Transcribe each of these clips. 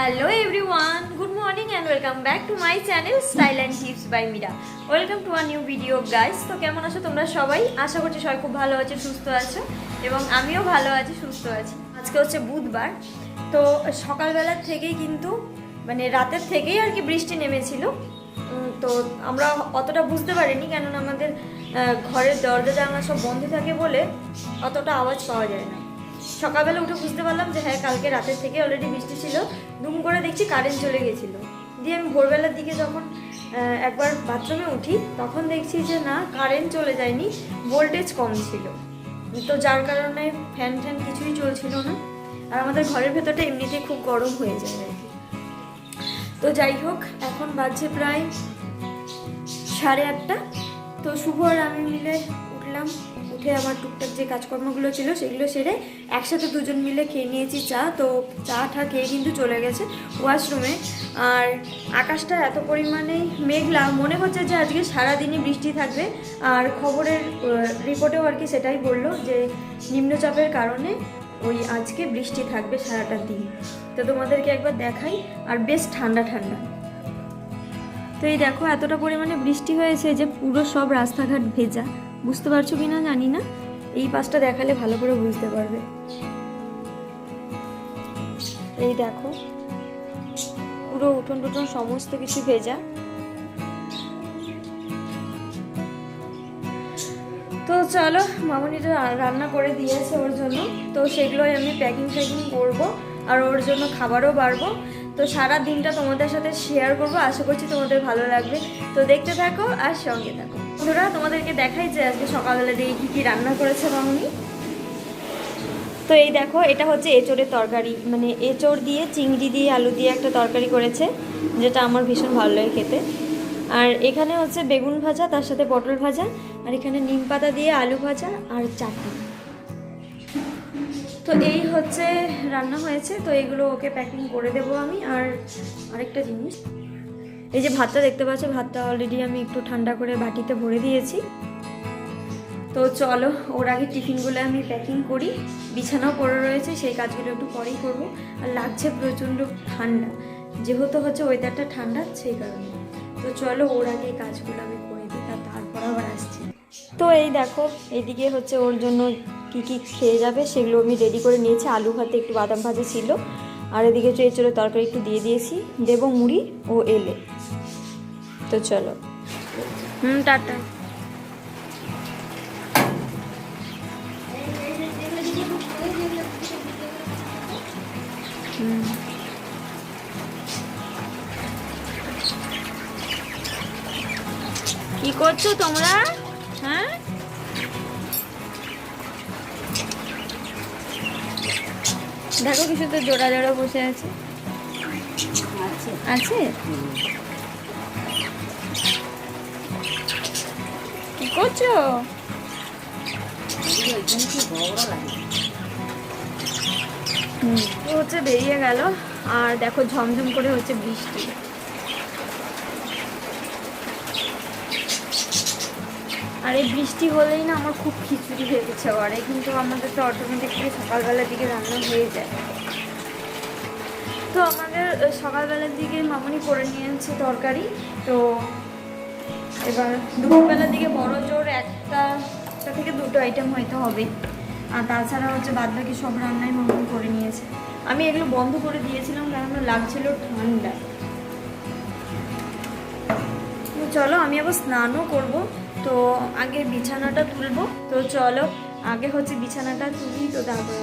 Hello everyone good morning and welcome back to my channel style and tips by Mira welcome to a new video guys তো কেমন আছো তোমরা সবাই? আশা করছি সবাই খুব ভালো আছে, সুস্থ আছো এবং আমিও ভালো আছি, সুস্থ আছি। আজকে হচ্ছে বুধবার। তো সকালবেলার থেকেই কিন্তু মানে রাতের থেকেই আর কি বৃষ্টি নেমেছিল। তো আমরা অতটা বুঝতে পারিনি কেননা আমাদের ঘরের দরজা জানলা সব বন্ধ থাকে বলে অতটা আওয়াজ পাওয়া যায় না। সকালবেলা উঠে বুঝতে পারলাম যে হ্যাঁ কালকে রাতের থেকে অলরেডি বৃষ্টি ছিল। দুম করে দেখছি কারেন্ট চলে গেছিল। দিয়ে আমি ভোরবেলার দিকে যখন একবার বাথরুমে উঠি, তখন দেখছি যে না কারেন্ট চলে যায়নি ভোল্টেজ কম ছিল। তো যার কারণে ফ্যান ট্যান কিছুই চলছিল না। আর আমাদের ঘরের ভেতরটা এমনিতেই খুব গরম হয়ে যায় আর তো যাই হোক, এখন বাজছে প্রায় সাড়ে আটটা। তো শুভ আর আমি মিলে উঠলাম। উঠে আমার টুকটাক যে কাজকর্মগুলো ছিল সেগুলো সেরে একসাথে দুজন মিলে খেয়ে নিয়েছি চা। তো চা ঠা খেয়ে কিন্তু চলে গেছে ওয়াশরুমে। আর আকাশটা এত পরিমাণে মেঘলা, মনে হচ্ছে যে আজকে সারাদিনই বৃষ্টি থাকবে। আর খবরের রিপোর্টেও আর কি সেটাই বলল যে নিম্নচাপের কারণে ওই আজকে বৃষ্টি থাকবে সারাটা দিন। তো তোমাদেরকে একবার দেখাই, আর বেশ ঠান্ডা ঠান্ডা। তো এই দেখো এতটা পরিমাণে বৃষ্টি হয়েছে যে পুরো সব রাস্তাঘাট ভেজা। বুঝতে পারছ কি না জানি না। এই পাশটা দেখালে ভালো করে বুঝতে পারবে। এই দেখো, পুরো উঠোন টুটন সমস্ত কিছু ভেজা। তো চলো মামনিটা রান্না করে দিয়েছে ওর জন্য। তো সেগুলোই আমি প্যাকিং ফ্যাকিং করব, আর ওর জন্য খাবারও বাড়বো। তো সারা দিনটা তোমাদের সাথে শেয়ার করব। আশা করছি তোমাদের ভালো লাগবে। তো দেখতে থাকো আর সঙ্গে থাকো। বন্ধুরা, তোমাদেরকে দেখাই যে আজকে সকালবেলা দিয়ে কী কী রান্না করেছে মামনি। তো এই দেখো, এটা হচ্ছে এঁচোড়ের তরকারি। মানে এঁচোড় দিয়ে, চিংড়ি দিয়ে, আলু দিয়ে একটা তরকারি করেছে, যেটা আমার ভীষণ ভালো লাগে খেতে। আর এখানে হচ্ছে বেগুন ভাজা, তার সাথে পটল ভাজা, আর এখানে নিম পাতা দিয়ে আলু ভাজা আর চাটনি। তো এই হচ্ছে রান্না হয়েছে, তো এগুলো ওকে প্যাকিং করে দেবো আমি। আর আরেকটা জিনিস, এই যে ভাতটা দেখতে পাচ্ছ, ভাতটা অলরেডি আমি একটু ঠান্ডা করে বাটিতে ভরে দিয়েছি। তো চলো, ওর আগে টিফিনগুলো আমি প্যাকিং করি। বিছানাও পড়ে রয়েছে, সেই কাজগুলো একটু পরেই করব। আর লাগছে প্রচণ্ড ঠান্ডা, যেহেতু হচ্ছে ওয়েদারটা ঠান্ডা, সেই কারণে। তো চলো, ওর আগে এই কাজগুলো আমি করে দিই তারপর আবার আসছি। তো এই দেখো, এদিকে হচ্ছে ওর জন্য কি কি খেয়ে যাবে সেগুলো আমি রেডি করে নিয়েছি। আলু ভাতে একটু বাদাম ভাজা ছিল। আর এদিকে হচ্ছে এঁচড়ের তরকারি একটু দিয়ে দিয়েছি। দেবো মুড়ি ও এলে। তো চলো। হুম, টাটা। হুম। কি করছ তোমরা? হ্যাঁ? দেখো কিছু তো জোড়া জোড়া বসে আছে। আছে? কি করছ? হচ্ছে বেরিয়ে গেল, আর দেখো ঝমঝম করে হচ্ছে বৃষ্টি। আর এই বৃষ্টি হলেই না আমার খুব খিচুড়ি হয়ে ইচ্ছে করে কিন্তু আমাদের তো অটোমেটিকলি সকালবেলার দিকে রান্না হয়ে যায়। তো আমাদের সকালবেলার দিকে মামনি করে নিয়েছে তরকারি। তো এবার দুপুরবেলার দিকে বড় জোর একটা একটা থেকে দুটো আইটেম হয়তো হবে। আর তাছাড়া হচ্ছে বাদ বাকি সব রান্নাই মামনি করে নিয়েছে। আমি এগুলো বন্ধ করে দিয়েছিলাম কারণ লাগছিল ঠান্ডা। চলো আমি আবার স্নানও করব। তো আগে বিছানাটা তুলবো। তো চলো আগে হচ্ছে বিছানাটা তুলি তো তারপরে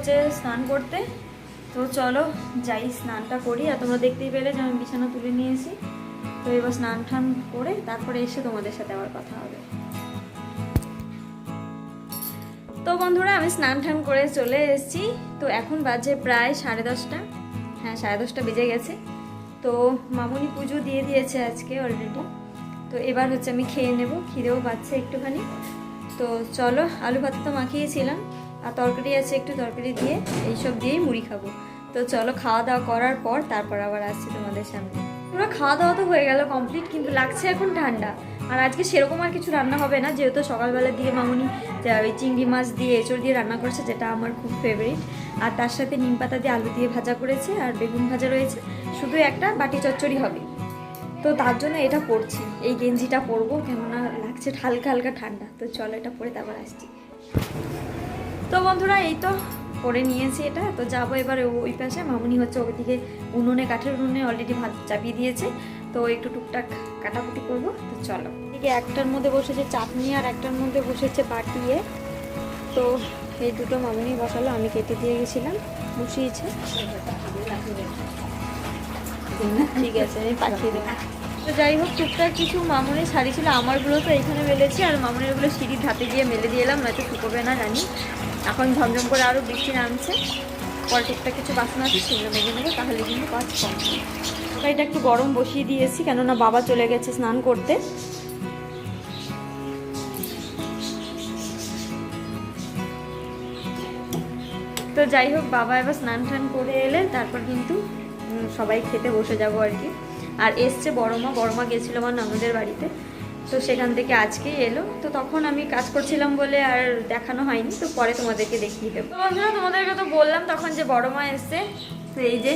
হচ্ছে স্নান করতে। তো চলো যাই, স্নানটা করি। আর তোমরা দেখতেই পেলে যে আমি বিছানা তুলে নিয়েছি। তো এবার স্নান টান করে তারপরে এসে তোমাদের সাথে আবার কথা হবে। তো বন্ধুরা, আমি স্নান টান করে চলে এসেছি। তো এখন বাজে প্রায় সাড়ে দশটা। হ্যাঁ সাড়ে দশটা বেজে গেছে। তো মামুনি পুজো দিয়ে দিয়েছে আজকে অলরেডি তো এবার হচ্ছে আমি খেয়ে নেব। খিদেও পাচ্ছে একটুখানি। তো চলো, আলু ভাত তো মাখিয়েছিলাম। আর তরকারি আছে, একটু তরকারি দিয়ে এইসব দিয়েই মুড়ি খাব। তো চলো খাওয়া দাওয়া করার পর তারপর আবার আসছি তোমাদের সামনে। পুরো খাওয়া দাওয়া তো হয়ে গেল কমপ্লিট কিন্তু লাগছে এখন ঠান্ডা। আর আজকে সেরকম আর কিছু রান্না হবে না, যেহেতু সকালবেলার দিকে মামুনি ওই চিংড়ি মাছ দিয়ে এঁচড় দিয়ে রান্না করেছে, যেটা আমার খুব ফেভারিট আর তার সাথে নিম পাতা দিয়ে আলু দিয়ে ভাজা করেছে, আর বেগুন ভাজা রয়েছে। শুধু একটা, বাটি চচ্চড়ি হবে। তো তার জন্য এটা পরছি এই গেঞ্জিটা পরবো, কেননা লাগছে হালকা হালকা ঠান্ডা। তো চলো এটা পরে তারপর আসছি। তো বন্ধুরা, এই তো করে নিয়েছি এটা। তো যাব এবার ওই পাশে। মামুনি হচ্ছে ওইদিকে উনুনে, কাঠের উনুনে অলরেডি ভাত চাপিয়ে দিয়েছে। তো একটু টুকটাক কাটাকুটি করব। তো চলো। এদিকে একটার মধ্যে বসেছে চাটনি আর একটার মধ্যে বসেছে বাটিয়ে তো এই দুটো মামুনি বসালো, আমি কেটে দিয়ে গেছিলাম। বসিয়েছে। ঠিক আছে, আমি পাঠিয়ে দেবো তো যাই হোক, টুকটাক কিছু মামুনের শাড়ি ছিল, আমারগুলো তো এখানে মেলেছি। আর মামুনেরগুলো সিঁড়ির ধাতে গিয়ে মেলে দিয়ে এলাম, নয়তো শুকোবে না জানি। এখন ঝমঝম করে আরও বৃষ্টি নামছে। পরে টুকটাক কিছু বাসন আছে, সেগুলো মেজে নেব তাহলে কিন্তু কাজ কম এটা একটু গরম বসিয়ে দিয়েছি, কেননা বাবা চলে গেছে স্নান করতে। তো যাই হোক, বাবা এবার স্নান টান করে এলে তারপর কিন্তু সবাই খেতে বসে যাব আর কি। আর এসছে বড় মা বড় মা গেছিল আমার ননদের বাড়িতে। তো সেখান থেকে আজকেই এলো। তো তখন আমি কাজ করছিলাম বলে আর দেখানো হয়নি, তো পরে তোমাদেরকে দেখিয়ে দেবো। বন্ধুরা, তোমাদেরকে তো বললাম তখন যে বড় মা এসছে। এই যে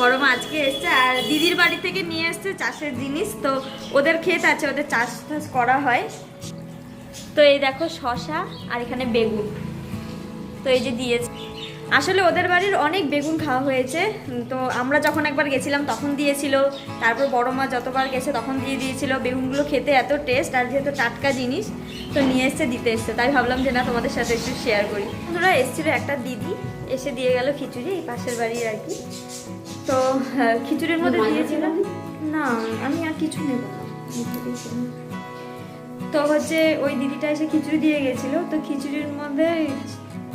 বড় মা আজকে এসছে আর দিদির বাড়ি থেকে নিয়ে এসছে চাষের জিনিস। তো ওদের ক্ষেত আছে, ওদের চাষ টাস করা হয়। তো এই দেখো শশা আর এখানে বেগুন। তো এই যে দিয়েছে। আসলে ওদের বাড়ির অনেক বেগুন খাওয়া হয়েছে তো আমরা যখন একবার গেছিলাম তখন দিয়েছিল তারপর বড় মা যতবার গেছে তখন দিয়ে দিয়েছিল বেগুনগুলো খেতে এত টেস্ট আর যেহেতু টাটকা জিনিস তো নিয়ে এসছে দিতে এসছে তাই ভাবলাম যে না তোমাদের সাথে একটু শেয়ার করি। ওরা এসেছিল একটা দিদি এসে দিয়ে গেল খিচুড়ি এই পাশের বাড়ির আর কি। তো খিচুড়ির মধ্যে দিয়েছিলাম না আমি আর কিছু নেব তো হচ্ছে ওই দিদিটা এসে খিচুড়ি দিয়ে গেছিল তো খিচুড়ির মধ্যে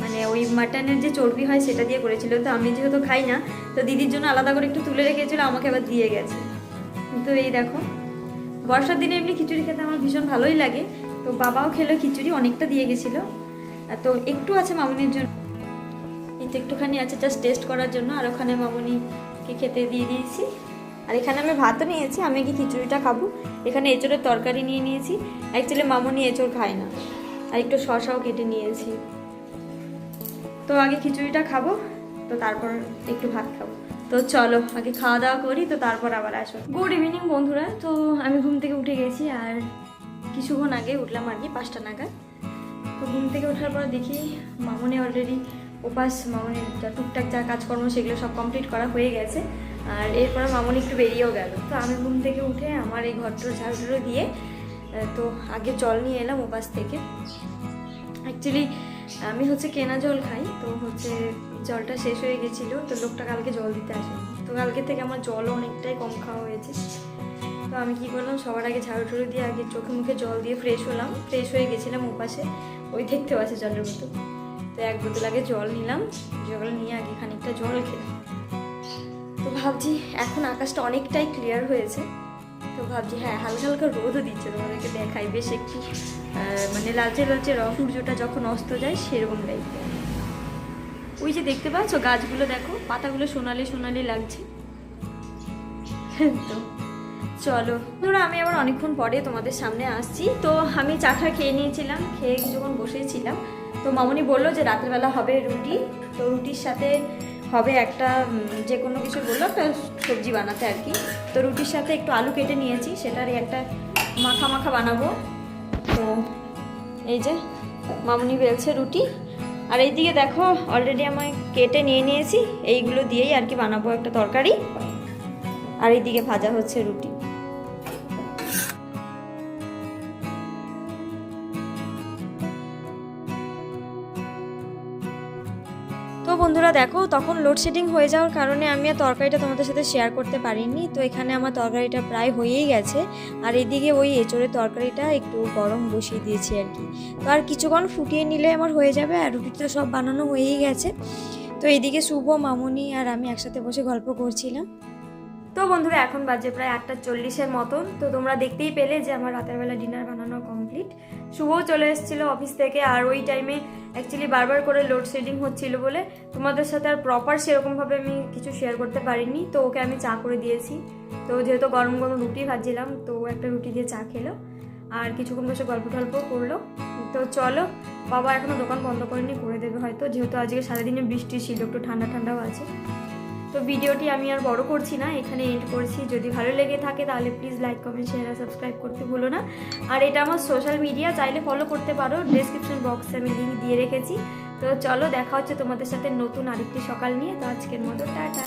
মানে ওই মাটনের যে চর্বি হয় সেটা দিয়ে করেছিল। তো আমি যেহেতু খাই না, তো দিদির জন্য আলাদা করে একটু তুলে রেখেছিল, আমাকে আবার দিয়ে গেছে। তো এই দেখো, বর্ষার দিনে এমনি খিচুড়ি খেতে আমার ভীষণ ভালোই লাগে। তো বাবাও খেলো খিচুড়ি, অনেকটা দিয়ে গেছিল। তো একটু আছে মামুনির জন্য। এই তো একটুখানি আছে জাস্ট টেস্ট করার জন্য। আর ওখানে মামুনিকে খেতে দিয়ে দিয়েছি। আর এখানে আমি ভাতও নিয়েছি, আমি কি খিচুড়িটা খাব। এখানে এঁচড়ের তরকারি নিয়ে নিয়েছি। অ্যাকচুয়ালি মামুনি এঁচড় খায় না। আর একটু শশাও কেটে নিয়েছি। তো আগে খিচুড়িটা খাব, তো তারপর একটু ভাত খাব। তো চলো, আগে খাওয়া দাওয়া করি, তো তারপর আবার আসো। গুড ইভিনিং বন্ধুরা, তো আমি ঘুম থেকে উঠে গেছি, আর কিছুক্ষণ আগে উঠলাম আর কি পাঁচটা নাগাদ। তো ঘুম থেকে ওঠার পর দেখি মামুনি অলরেডি উপাস মামুনির যা টুকটাক যা কাজকর্ম সেগুলো সব কমপ্লিট করা হয়ে গেছে, আর এরপরে মামুনি একটু বেরিয়েও গেল। তো আমি ঘুম থেকে উঠে আমার এই ঘরটার ঝাড়ুটারও দিয়ে তো আগে জল নিয়ে এলাম উপাস থেকে। অ্যাকচুয়ালি আমি হচ্ছে কেনা জল খাই, তো হচ্ছে জলটা শেষ হয়ে গেছিল, তো লোকটা কালকে জল দিতে আসে তো কালকে থেকে আমার জলও অনেকটাই কম খাওয়া হয়েছে। তো আমি কি করলাম, সবার আগে ঝাড়ু ঠাড়ু দিয়ে আগে চোখে মুখে জল দিয়ে ফ্রেশ হলাম। ফ্রেশ হয়ে গেছিলাম উপাসে ওই দেখতে আছে জলের বোতল তো এক বোতল আগে জল নিলাম, জল নিয়ে আগে খানিকটা জল খেলাম। তো ভাবছি, এখন আকাশটা অনেকটাই ক্লিয়ার হয়েছে। তো ভাবছি হ্যাঁ হালকা হালকা রোদও দিচ্ছে তোমাদেরকে দেখাই, বেশ একটু মানে লালচে লালচে রং সূর্যটা যখন অস্ত যায়, সেরকম টাইপের ওই যে দেখতে পাচ্ছ, গাছগুলো দেখো, পাতাগুলো সোনালি সোনালি লাগছে। তো চলো, ধরো আমি আবার অনেকক্ষণ পরে তোমাদের সামনে আসছি। তো আমি চাটা খেয়ে নিয়েছিলাম, খেয়ে যখন বসেছিলাম। তো মামনি বলল যে রাত্রেবেলা হবে রুটি। তো রুটির সাথে হবে একটা যে কোনো কিছু বলল, একটা সবজি বানাতে আর কি। তো রুটির সাথে একটু আলু কেটে নিয়েছি, সেটারই একটা মাখা মাখা বানাবো। তো এই যে মামনি বেলছে রুটি। আর এইদিকে দেখো অলরেডি আমি কেটে নিয়ে নিয়েছি। এইগুলো দিয়েই আর কি বানাবো একটা তরকারি। আর এইদিকে ভাজা হচ্ছে রুটি। বন্ধুরা, দেখো, তখন লোডশেডিং হয়ে যাওয়ার কারণে আমি আর তরকারিটা তোমাদের সাথে শেয়ার করতে পারিনি। তো এখানে আমার তরকারিটা প্রায় হয়েই গেছে। আর এদিকে ওই এঁচড়ের তরকারিটা একটু গরম বসিয়ে দিয়েছি আর কি। তো আর কিছুক্ষণ ফুটিয়ে নিলে আমার হয়ে যাবে, আর রুটিটা সব বানানো হয়েই গেছে। তো এদিকে শুভ, মামুনি আর আমি একসাথে বসে গল্প করছিলাম। তো বন্ধুরা, এখন বাজে প্রায় আটটা চল্লিশের মতন। তো তোমরা দেখতেই পেলে যে আমার রাতের বেলা ডিনার বানানো কমপ্লিট শুভও চলে এসেছিল অফিস থেকে, আর ওই টাইমে অ্যাকচুয়ালি বারবার করে লোডশেডিং হচ্ছিল বলে তোমাদের সাথে আর প্রপার সেরকমভাবে আমি কিছু শেয়ার করতে পারিনি। তো ওকে আমি চা করে দিয়েছি। তো যেহেতু গরম গরম রুটি ভাজছিলাম, তো একটা রুটি দিয়ে চা খেলো। আর কিছুক্ষণ বসে গল্প টল্প করল। তো চলো, বাবা এখনও দোকান বন্ধ করেনি, করে দেবে হয়তো। যেহেতু আজকে সারাদিনে বৃষ্টি ছিল, একটু ঠান্ডা ঠান্ডাও আছে। তো ভিডিওটি আমি আর বড় করছি না, এখানে এড করছি। যদি ভালো লেগে থাকে তাহলে প্লিজ লাইক কমেন্ট শেয়ার আর সাবস্ক্রাইব করতে ভুলো না। আর এটা আমার সোশ্যাল মিডিয়া চাইলে ফলো করতে পারো। ডিসক্রিপশন বক্সে আমি লিঙ্ক দিয়ে রেখেছি। তো চলো দেখা হচ্ছে তোমাদের সাথে নতুন আরেকটি সকাল নিয়ে। তো আজকের মতো, টাটা।